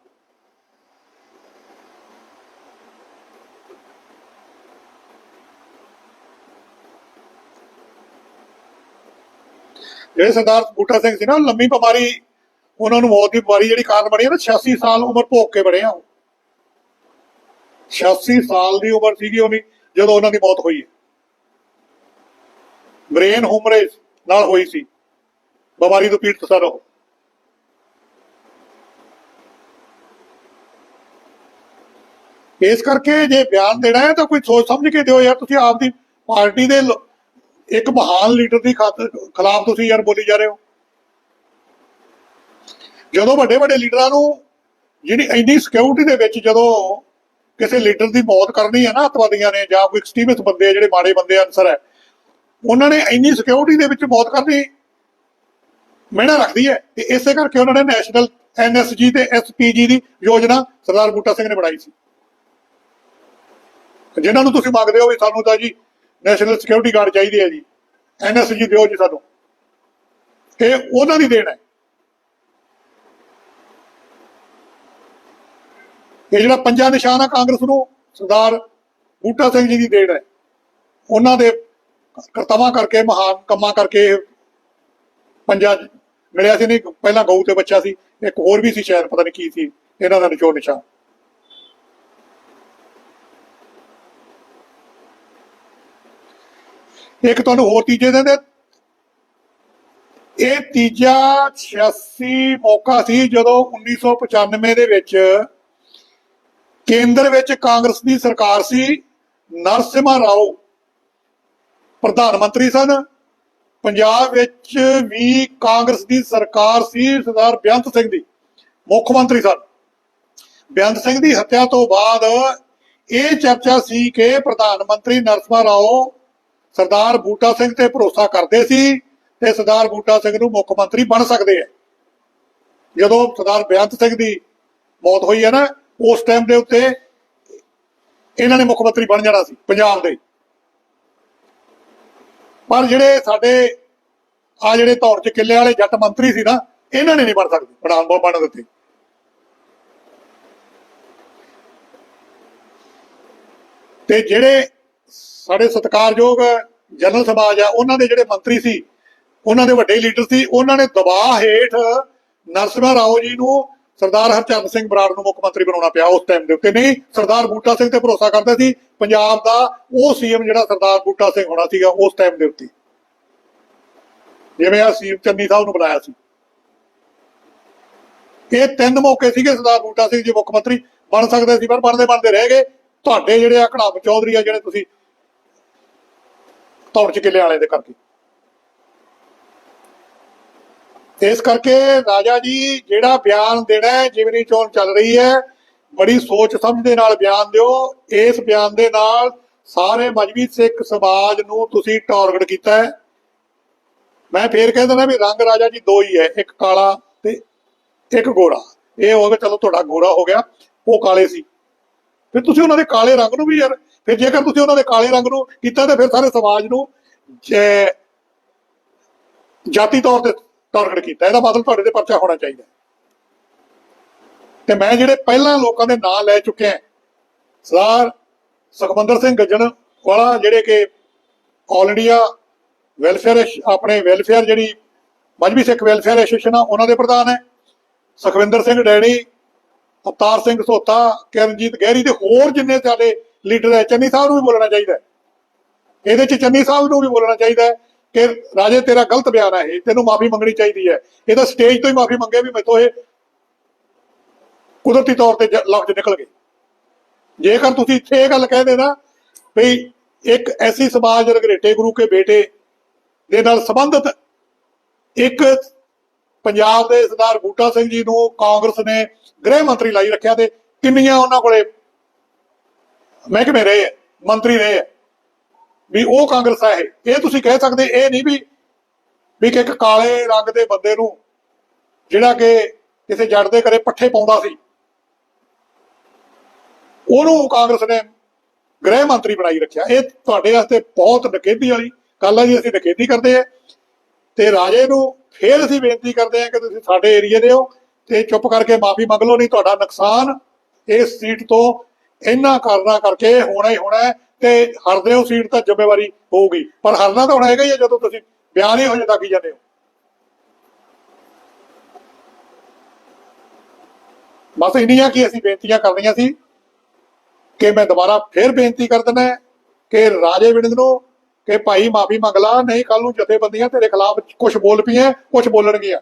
ਜਿਹੜੇ ਸਰਦਾਰ ਬੂਟਾ ਸਿੰਘ ਸੀ ਨਾ, ਲੰਮੀ ਬਿਮਾਰੀ, ਉਹਨਾਂ ਨੂੰ ਮੌਤ ਦੀ ਬਿਮਾਰੀ ਜਿਹੜੀ ਕਾਰਨ ਬਣੀ ਹੈ ਨਾ 86 ਸਾਲ ਉਮਰ ਭੋਗ ਕੇ ਬਣੇ ਆ ਉਹ। 86 ਸਾਲ ਦੀ ਉਮਰ ਸੀਗੀ ਉਹਦੀ, ਜਦੋਂ ਉਹਨਾਂ ਦੀ ਮੌਤ ਹੋਈ ਬ੍ਰੇਨ ਹਮਰੇਜ ਨਾਲ ਹੋਈ ਸੀ। ਬਿਮਾਰੀ ਤੋਂ ਪੀੜਤ ਸਨ ਉਹ। ਇਸ ਕਰਕੇ ਜੇ ਬਿਆਨ ਦੇਣਾ ਹੈ ਤਾਂ ਕੋਈ ਸੋਚ ਸਮਝ ਕੇ ਦਿਓ ਯਾਰ, ਤੁਸੀਂ ਆਪ ਦੀ ਪਾਰਟੀ ਦੇ ਇੱਕ ਮਹਾਨ ਲੀਡਰ ਦੀ ਖਾਤਰ ਖਿਲਾਫ ਤੁਸੀਂ ਯਾਰ ਬੋਲੀ ਜਾ ਰਹੇ ਹੋ। ਜਦੋਂ ਵੱਡੇ ਵੱਡੇ ਲੀਡਰਾਂ ਨੂੰ, ਜਿਹੜੀ ਇੰਨੀ ਸਿਕਿਉਰਿਟੀ ਦੇ ਵਿੱਚ ਜਦੋਂ ਕਿਸੇ ਲੀਡਰ ਦੀ ਮੌਤ ਕਰਨੀ ਹੈ ਨਾ ਅੱਤਵਾਦੀਆਂ ਨੇ ਜਾਂ ਕੋਈ ਐਕਸਟ੍ਰੀਮਿਸਟ ਬੰਦੇ ਜਿਹੜੇ ਮਾੜੇ ਬੰਦੇ ਅਨਸਰ ਹੈ, ਉਹਨਾਂ ਨੇ ਇੰਨੀ ਸਿਕਿਉਰਿਟੀ ਦੇ ਵਿੱਚ ਮੌਤ ਕਰਨੀ ਮਿਹਣਾ ਰੱਖਦੀ ਹੈ ਤੇ ਇਸੇ ਕਰਕੇ ਉਹਨਾਂ ਨੇ ਨੈਸ਼ਨਲ ਐਨਐਸਜੀ ਤੇ ਐਸਪੀਜੀ ਦੀ ਯੋਜਨਾ ਸਰਦਾਰ ਬੂਟਾ ਸਿੰਘ ਨੇ ਬਣਾਈ ਸੀ। ਜਿਨ੍ਹਾਂ ਨੂੰ ਤੁਸੀਂ ਮੰਗਦੇ ਹੋ ਵੀ ਸਾਨੂੰ ਤਾਂ ਜੀ ਨੈਸ਼ਨਲ ਸਿਕਿਉਰਿਟੀ ਗਾਰਡ ਚਾਹੀਦੇ ਹੈ ਜੀ ਐਨਐਸਜੀ ਦਿਓ ਜੀ ਸਾਨੂੰ। ਇਹ ਉਹਨਾਂ ਦੀ ਦੇਣ ਹੈ। ਇਹ ਜਿਹੜਾ ਪੰਜਾਂ ਨਿਸ਼ਾਨ ਆ ਕਾਂਗਰਸ ਨੂੰ, ਸਰਦਾਰ ਬੂਟਾ ਸਿੰਘ ਜੀ ਦੀ ਦੇਣ ਹੈ। ਉਹਨਾਂ ਦੇ ਕਰਤਵਾਂ ਕਰਕੇ, ਮਹਾਨ ਕੰਮਾਂ ਕਰਕੇ ਇਹ ਮਿਲਿਆ ਸੀ ਨਹੀਂ, ਪਹਿਲਾਂ ਗਊ ਤੇ ਬੱਚਾ ਸੀ, ਇੱਕ ਹੋਰ ਵੀ ਸੀ ਸ਼ਾਇਦ, ਪਤਾ ਨਹੀਂ ਕੀ ਸੀ, ਇਹਨਾਂ ਦਾ ਨਿਚੋੜ ਨਿਸ਼ਾਨ। ਇੱਕ ਤੁਹਾਨੂੰ ਹੋਰ ਤੀਜੇ ਦਿੰਦੇ ਇਹ ਤੀਜਾ 86 ਮੌਕਾ ਸੀ ਜਦੋਂ 1995 ਦੇ ਵਿੱਚ ਕੇਂਦਰ ਵਿੱਚ ਕਾਂਗਰਸ ਦੀ ਸਰਕਾਰ ਸੀ ਨਰਸਿਮਾ ਰਾਓ। ਪ੍ਰਧਾਨ ਮੰਤਰੀ ਸਨ। ਪੰਜਾਬ ਵਿੱਚ ਵੀ ਕਾਂਗਰਸ ਦੀ ਸਰਕਾਰ ਸੀ ਸਰਦਾਰ ਬੇਅੰਤ ਸਿੰਘ ਦੀ। ਮੁੱਖ ਮੰਤਰੀ ਸਨ। ਬੇਅੰਤ ਸਿੰਘ ਦੀ ਹੱਤਿਆ ਤੋਂ ਬਾਅਦ ਇਹ ਚਰਚਾ ਸੀ ਕਿ ਪ੍ਰਧਾਨ ਮੰਤਰੀ ਨਰਸਿਮਾ ਰਾਓ ਸਰਦਾਰ ਬੂਟਾ ਸਿੰਘ ਤੇ ਭਰੋਸਾ ਕਰਦੇ ਸੀ ਤੇ ਸਰਦਾਰ ਬੂਟਾ ਸਿੰਘ ਨੂੰ ਮੁੱਖ ਮੰਤਰੀ ਬਣ ਸਕਦੇ ਆ। ਜਦੋਂ ਸਰਦਾਰ ਬੇਅੰਤ ਸਿੰਘ ਦੀ ਮੌਤ ਹੋਈ ਹੈ ਨਾ ਉਸ ਟਾਈਮ ਦੇ ਉੱਤੇ ਇਹਨਾਂ ਨੇ ਮੁੱਖ ਮੰਤਰੀ ਬਣ ਜਾਣਾ ਸੀ, ਪੰਜਾਬ ਦੇ। ਪਰ ਜਿਹੜੇ ਸਾਡੇ ਆ ਜਿਹੜੇ ਤੌਰ ਚ ਕਿੱਲੇ ਵਾਲੇ ਜੱਟ ਮੰਤਰੀ ਸੀ ਨਾ, ਇਹਨਾਂ ਨੇ ਨਹੀਂ ਬਣ ਸਕਦੇ ਪ੍ਰਧਾਨ ਬਣ ਬਣ ਦਿੱਤੇ। ਤੇ ਜਿਹੜੇ ਸਾਡੇ ਸਤਿਕਾਰਯੋਗ ਜਨਰਲ ਸਮਾਜ ਆ, ਉਹਨਾਂ ਦੇ ਜਿਹੜੇ ਮੰਤਰੀ ਸੀ, ਉਹਨਾਂ ਦੇ ਵੱਡੇ ਲੀਡਰ ਸੀ, ਉਹਨਾਂ ਨੇ ਦਬਾਅ ਹੇਠ ਨਰਸਿਮਾ ਰਾਓ ਜੀ ਨੂੰ ਸਰਦਾਰ ਹਰਚੰਦ ਸਿੰਘ ਬਰਾੜ ਨੂੰ ਮੁੱਖ ਮੰਤਰੀ ਬਣਾਉਣਾ ਪਿਆ ਉਸ ਟਾਈਮ ਦੇ ਉੱਤੇ। ਨਹੀਂ, ਸਰਦਾਰ ਬੂਟਾ ਸਿੰਘ ਤੇ ਭਰੋਸਾ ਕਰਦੇ ਸੀ। ਪੰਜਾਬ ਦਾ ਉਹ ਸੀਐਮ ਜਿਹੜਾ ਸਰਦਾਰ ਬੂਟਾ ਸਿੰਘ ਹੋਣਾ ਸੀਗਾ ਉਸ ਟਾਈਮ ਦੇ ਉੱਤੇ। ਜਿਵੇਂ ਆ ਸੀਐਮ ਚੰਨੀ ਸਾਹਿਬ ਨੂੰ ਬੁਲਾਇਆ ਸੀ। ਇਹ ਤਿੰਨ ਮੌਕੇ ਸੀਗੇ ਸਰਦਾਰ ਬੂਟਾ ਸਿੰਘ ਜੀ ਮੁੱਖ ਮੰਤਰੀ। ਬਣ ਸਕਦੇ ਸੀ, ਪਰ ਬਣਦੇ ਬਣਦੇ ਰਹਿ ਗਏ। ਤੁਹਾਡੇ ਜਿਹੜੇ ਆ ਘੜਾਮ ਚੌਧਰੀ ਆ, ਜਿਹੜੇ ਤੁਸੀਂ ਤੌਰ ਚ ਕਿੱਲੇ ਵਾਲੇ ਦੇ ਕਰਕੇ। ਇਸ ਕਰਕੇ ਰਾਜਾ ਜੀ ਜਿਹੜਾ ਬਿਆਨ ਦੇਣਾ ਹੈ ਜਿਮਨੀ ਚੋਣ ਚੱਲ ਰਹੀ ਹੈ, ਬੜੀ ਸੋਚ ਸਮਝ ਦੇ ਨਾਲ ਬਿਆਨ ਦਿਓ। ਇਸ ਬਿਆਨ ਦੇ ਨਾਲ ਸਾਰੇ ਮਜਬੀ ਸਿੱਖ ਸਮਾਜ ਨੂੰ ਤੁਸੀਂ ਟਾਰਗੇਟ ਕੀਤਾ ਹੈ। ਮੈਂ ਫੇਰ ਕਹਿ ਦਿੰਦਾ ਵੀ ਰੰਗ ਰਾਜਾ ਜੀ ਦੋ ਹੀ ਹੈ, ਇੱਕ ਕਾਲਾ ਤੇ ਇੱਕ ਗੋਰਾ। ਇਹ ਹੋ ਗਿਆ, ਚਲੋ ਤੁਹਾਡਾ ਗੋਰਾ ਹੋ ਗਿਆ, ਉਹ ਕਾਲੇ ਸੀ। ਫਿਰ ਤੁਸੀਂ ਉਹਨਾਂ ਦੇ ਕਾਲੇ ਰੰਗ ਨੂੰ ਵੀ ਯਾਰ, ਫਿਰ ਜੇਕਰ ਤੁਸੀਂ ਉਹਨਾਂ ਦੇ ਕਾਲੇ ਰੰਗ ਨੂੰ ਕੀਤਾ ਤੇ ਫਿਰ ਸਾਰੇ ਸਮਾਜ ਨੂੰ ਜਾਤੀ ਤੌਰ ਤੇ ਟਾਰਗੇਟ ਕੀਤਾ, ਇਹਦਾ ਮਤਲਬ ਤੁਹਾਡੇ ਤੇ ਪਰਚਾ ਹੋਣਾ ਚਾਹੀਦਾ ਤੇ ਮੈਂ ਜਿਹੜੇ ਪਹਿਲਾਂ ਲੋਕਾਂ ਦੇ ਨਾਂ ਲੈ ਚੁੱਕੇ ਹਾਂ, ਸਰਦਾਰ ਸੁਖਮੰਦਰ ਸਿੰਘ ਗੱਜਣ ਵਾਲਾ, ਜਿਹੜੇ ਕਿ ਆਲ ਇੰਡੀਆ ਵੈਲਫੇਅਰ ਆਪਣੇ ਵੈਲਫੇਅਰ ਜਿਹੜੀ ਮਜਬੀ ਸਿੱਖ ਵੈਲਫੇਅਰ ਐਸੋਸੀਏਸ਼ਨ ਆ, ਉਹਨਾਂ ਦੇ ਪ੍ਰਧਾਨ ਹੈ। ਸੁਖਵਿੰਦਰ ਸਿੰਘ ਡੈਣੀ ਅਵਤਾਰ ਸਿੰਘ ਸੋਤਾ, ਕਿਰਨਜੀਤ ਗਹਿਰੀ ਤੇ ਹੋਰ ਜਿੰਨੇ ਸਾਡੇ ਲੀਡਰ ਹੈ, ਚੰਨੀ ਸਾਹਿਬ ਨੂੰ ਵੀ ਬੋਲਣਾ ਚਾਹੀਦਾ ਇਹਦੇ ਚ ਚੰਨੀ ਸਾਹਿਬ ਨੂੰ ਵੀ ਬੋਲਣਾ ਚਾਹੀਦਾ ਹੈ। ਕਿ ਰਾਜੇ ਤੇਰਾ ਗਲਤ ਬਿਆਨ ਹੈ ਇਹ ਤੈਨੂੰ ਮਾਫੀ ਮੰਗਣੀ ਚਾਹੀਦੀ ਹੈ ਇਹ ਤਾਂ ਸਟੇਜ ਤੋਂ ਹੀ ਮਾਫੀ ਮੰਗੇ ਵੀ ਮੈਥੋਂ ਇਹ ਕੁਦਰਤੀ ਤੌਰ ਤੇ ਲਫ਼ਜ਼ ਨਿਕਲ ਗਏ ਜੇਕਰ ਤੁਸੀਂ ਇੱਥੇ ਇਹ ਗੱਲ ਕਹਿ ਦੇਣਾ ਵੀ ਇੱਕ ਐਸੀ ਸਮਾਜ ਰਗਰੇਟੇ ਗੁਰੂ ਕੇ ਬੇਟੇ ਦੇ ਨਾਲ ਸੰਬੰਧਿਤ ਇੱਕ ਪੰਜਾਬ ਦੇ ਸਰਦਾਰ ਬੂਟਾ ਸਿੰਘ ਜੀ ਨੂੰ ਕਾਂਗਰਸ ਨੇ ਗ੍ਰਹਿ ਮੰਤਰੀ ਲਾਈ ਰੱਖਿਆ ਤੇ ਕਿੰਨੀਆਂ ਉਹਨਾਂ ਕੋਲੇ ਮਹਿਕਮੇ ਰਹੇ ਹੈ, ਮੰਤਰੀ ਰਹੇ ਹੈ। ਵੀ ਉਹ ਕਾਂਗਰਸ ਆ ਇਹ। ਇਹ ਤੁਸੀਂ ਕਹਿ ਸਕਦੇ, ਇਹ ਨਹੀਂ ਵੀ ਵੀ ਕਿ ਇੱਕ ਕਾਲੇ ਰੰਗ ਦੇ ਬੰਦੇ ਨੂੰ ਜਿਹੜਾ ਕਿ ਕਿਸੇ ਜੱਟ ਦੇ ਘਰੇ ਪੱਠੇ ਪਾਉਂਦਾ ਸੀ। ਉਹਨੂੰ ਕਾਂਗਰਸ ਨੇ ਗ੍ਰਹਿ ਮੰਤਰੀ ਬਣਾਈ ਰੱਖਿਆ। ਇਹ ਤੁਹਾਡੇ ਵਾਸਤੇ ਬਹੁਤ ਨਕੇਦੀ ਵਾਲੀ ਗੱਲ ਹੈ ਜੀ, ਅਸੀਂ ਨਕੇਦੀ ਕਰਦੇ ਆ ਤੇ ਰਾਜੇ ਨੂੰ ਫੇਰ ਅਸੀਂ ਬੇਨਤੀ ਕਰਦੇ ਹਾਂ ਕਿ ਤੁਸੀਂ ਸਾਡੇ ਏਰੀਏ ਦੇ ਹੋ ਤੇ ਚੁੱਪ ਕਰਕੇ ਮਾਫੀ ਮੰਗ ਲਓ, ਨਹੀਂ ਤੁਹਾਡਾ ਨੁਕਸਾਨ ਇਸ ਸੀਟ ਤੋਂ ਇਹਨਾਂ ਕਾਰਨਾਂ ਕਰਕੇ ਹੋਣਾ ਹੀ ਹੋਣਾ ਹੈ। ਤੇ ਹਰਦੇ ਹੋ ਸੀਟ ਤਾਂ ਜ਼ਿੰਮੇਵਾਰੀ ਹੋਊਗੀ। ਪਰ ਹਰਨਾ ਤਾਂ ਹੁਣ ਹੈਗਾ ਹੀ ਹੈ ਜਦੋਂ ਤੁਸੀਂ ਬਿਆਨ ਹੀ ਹੋ ਜਾਂਦਾ ਕੀ ਜਾਂਦੇ ਹੋ। ਬਸ ਇੰਨੀਆਂ ਕੀ ਅਸੀਂ ਬੇਨਤੀਆਂ ਕਰਨੀਆਂ ਸੀ ਕਿ ਮੈਂ ਦੁਬਾਰਾ ਫੇਰ ਬੇਨਤੀ ਕਰ ਦਿੰਦਾ ਕਿ ਰਾਜੇ ਵਿੰਦ ਨੂੰ ਕਿ ਭਾਈ ਮਾਫੀ ਮੰਗ ਲਾ, ਨਹੀਂ ਕੱਲ ਨੂੰ ਜਥੇਬੰਦੀਆਂ ਤੇਰੇ ਖਿਲਾਫ ਕੁਝ ਬੋਲ ਪਈਆਂ ਕੁਝ ਬੋਲਣਗੀਆਂ।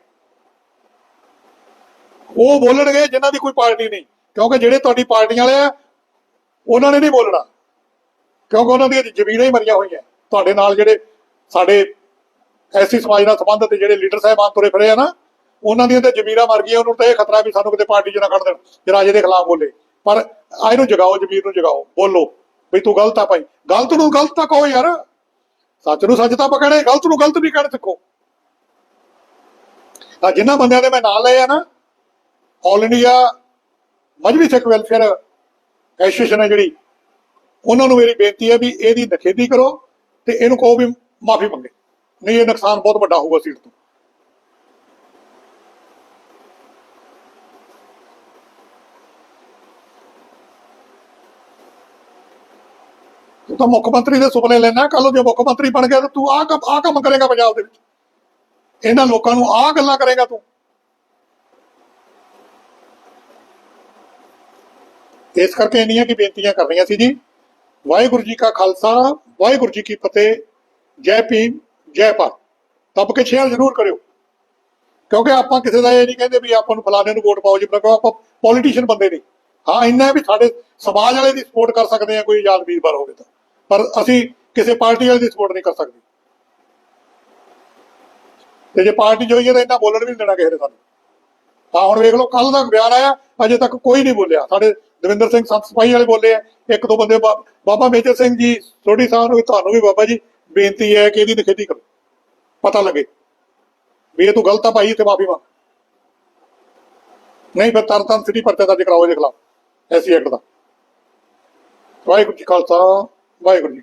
ਉਹ ਬੋਲਣਗੇ, ਜਿਨ੍ਹਾਂ ਦੀ ਕੋਈ ਪਾਰਟੀ ਨਹੀਂ। ਕਿਉਂਕਿ ਜਿਹੜੇ ਤੁਹਾਡੀ ਪਾਰਟੀਆਂ ਵਾਲੇ ਆ, ਉਹਨਾਂ ਨੇ ਨਹੀਂ ਬੋਲਣਾ। ਕਿਉਂਕਿ ਉਹਨਾਂ ਦੀਆਂ ਜ਼ਮੀਨਾਂ ਹੀ ਮਰੀਆਂ ਹੋਈਆਂ। ਤੁਹਾਡੇ ਨਾਲ ਜਿਹੜੇ ਸਾਡੇ ਐਸੀ ਸਮਾਜ ਨਾਲ ਸੰਬੰਧਿਤ ਜਿਹੜੇ ਲੀਡਰ ਸਾਹਿਬਾਨ ਤੁਰੇ ਫਿਰੇ ਆ ਨਾ, ਉਹਨਾਂ ਦੀਆਂ ਤੇ ਜ਼ਮੀਰਾਂ ਮਰ ਗਈਆਂ, ਉਹਨੂੰ ਤਾਂ ਇਹ ਖਤਰਾ ਵੀ ਸਾਨੂੰ ਕਿਤੇ ਪਾਰਟੀ 'ਚ ਨਾ ਕੱਢ ਦੇਣ ਜੇ ਦੇ ਖਿਲਾਫ ਬੋਲੇ। ਪਰ ਆ ਇਹਨੂੰ ਜਗਾਓ, ਜ਼ਮੀਰ ਨੂੰ ਜਗਾਓ, ਬੋਲੋ ਵੀ ਤੂੰ ਗਲਤ ਆ ਭਾਈ। ਗਲਤ ਨੂੰ ਗਲਤ ਤਾਂ ਕਹੋ ਯਾਰ। ਸੱਚ ਨੂੰ ਸੱਚ ਤਾਂ ਪਕੜੇ ਗਲਤ ਨੂੰ ਗਲਤ ਵੀ ਕਹਿਣ ਸਿੱਖੋ। ਤਾਂ ਜਿਨ੍ਹਾਂ ਬੰਦਿਆਂ ਦੇ ਮੈਂ ਨਾਂ ਲਏ ਆ ਨਾ all India Mazhabi Sikh welfare association ਹੈ ਜਿਹੜੀ ਉਹਨਾਂ ਨੂੰ ਮੇਰੀ ਬੇਨਤੀ ਹੈ ਵੀ ਇਹਦੀ ਨਖੇਦੀ ਕਰੋ ਤੇ ਇਹਨੂੰ ਕਹੋ ਵੀ ਮਾਫੀ ਮੰਗੇ। ਨਹੀਂ, ਇਹ ਨੁਕਸਾਨ ਬਹੁਤ ਵੱਡਾ ਹੋਊਗਾ ਸੀਟ ਤੋਂ। ਤੂੰ ਤਾਂ ਮੁੱਖ ਮੰਤਰੀ ਦੇ ਸੁਪਨੇ ਲੈਣਾ ਕੱਲ ਜੇ ਮੁੱਖ ਮੰਤਰੀ ਬਣ ਗਿਆ ਤਾਂ ਤੂੰ ਆਹ ਕੰਮ ਆਹ ਕੰਮ ਕਰੇਗਾ ਪੰਜਾਬ ਦੇ ਵਿੱਚ। ਇਹਨਾਂ ਲੋਕਾਂ ਨੂੰ ਆਹ ਗੱਲਾਂ ਕਰੇਗਾ ਤੂੰ। ਇਸ ਕਰਕੇ ਇੰਨੀਆਂ ਕੀ ਬੇਨਤੀਆਂ ਕਰਨੀਆਂ ਸੀ ਜੀ। ਵਾਹਿਗੁਰੂ ਜੀ ਕਾ ਖਾਲਸਾ, ਵਾਹਿਗੁਰੂ ਜੀ ਕੀ ਫਤਿਹ। ਜੈ ਭੀਮ, ਜੈ ਭਾਰਤ। ਦੱਬ ਕੇ ਸ਼ੇਅਰ ਜ਼ਰੂਰ ਕਰਿਓ। ਕਿਉਂਕਿ ਆਪਾਂ ਕਿਸੇ ਦਾ ਇਹ ਨਹੀਂ ਕਹਿੰਦੇ ਵੀ ਆਪਾਂ ਨੂੰ ਫਲਾਣੇ ਨੂੰ ਵੋਟ ਪਾਓ ਜੀ ਕਿਉਂਕਿ ਆਪਾਂ ਪੋਲੀਟੀਸ਼ੀਅਨ ਬੰਦੇ ਨਹੀਂ। ਹਾਂ, ਇੰਨਾ ਵੀ ਸਾਡੇ ਸਮਾਜ ਵਾਲੇ ਦੀ ਸਪੋਰਟ ਕਰ ਸਕਦੇ ਆ ਕੋਈ ਆਜ਼ਾਦ ਵੀਰਵਾਰ ਹੋਵੇ ਤਾਂ। ਪਰ ਅਸੀਂ ਕਿਸੇ ਪਾਰਟੀ ਵਾਲੇ ਦੀ ਸਪੋਰਟ ਨਹੀਂ ਕਰ ਸਕਦੇ। ਤੇ ਜੇ ਪਾਰਟੀ ਜੋਈਏ ਤਾਂ ਇੰਨਾ ਬੋਲਣ ਵੀ ਨਹੀਂ ਦੇਣਾ ਕਿਸੇ ਨੇ ਸਾਨੂੰ। ਤਾਂ ਹੁਣ ਵੇਖ ਲਓ ਕੱਲ ਦਾ ਬਿਆਨ ਆਇਆ, ਅਜੇ ਤੱਕ ਕੋਈ ਨਹੀਂ ਬੋਲਿਆ। ਸਾਡੇ ਦਵਿੰਦਰ ਸਿੰਘ ਸੰਤ ਸਫ਼ਾਈ ਵਾਲੇ ਬੋਲੇ ਆ। ਇੱਕ ਦੋ ਬੰਦੇ ਬਾਬਾ ਮੇਜਰ ਸਿੰਘ ਜੀ ਸੋਢੀ ਸਾਹਿਬ ਨੂੰ ਤੁਹਾਨੂੰ ਵੀ ਬਾਬਾ ਜੀ, ਬੇਨਤੀ ਹੈ ਕਿ ਇਹਦੀ ਨਿਖੇਧੀ ਕਰੋ। ਪਤਾ ਲੱਗੇ। ਵੀ ਇਹ ਤੂੰ ਗਲਤ ਆ ਭਾਈ ਤੇ ਮਾਫੀ ਮੰਗ। ਨਹੀਂ ਫਿਰ ਤਰ ਤਨ ਸਿਟੀ ਪਰਚਾ ਦਰਜ ਕਰਾਓ ਇਹਦੇ ਖਿਲਾਫ। ਐਸੀ ਐਕਟ ਦਾ। ਵਾਹਿਗੁਰੂ ਜੀ ਖਾਲਸਾ, ਵਾਹਿਗੁਰੂ ਜੀ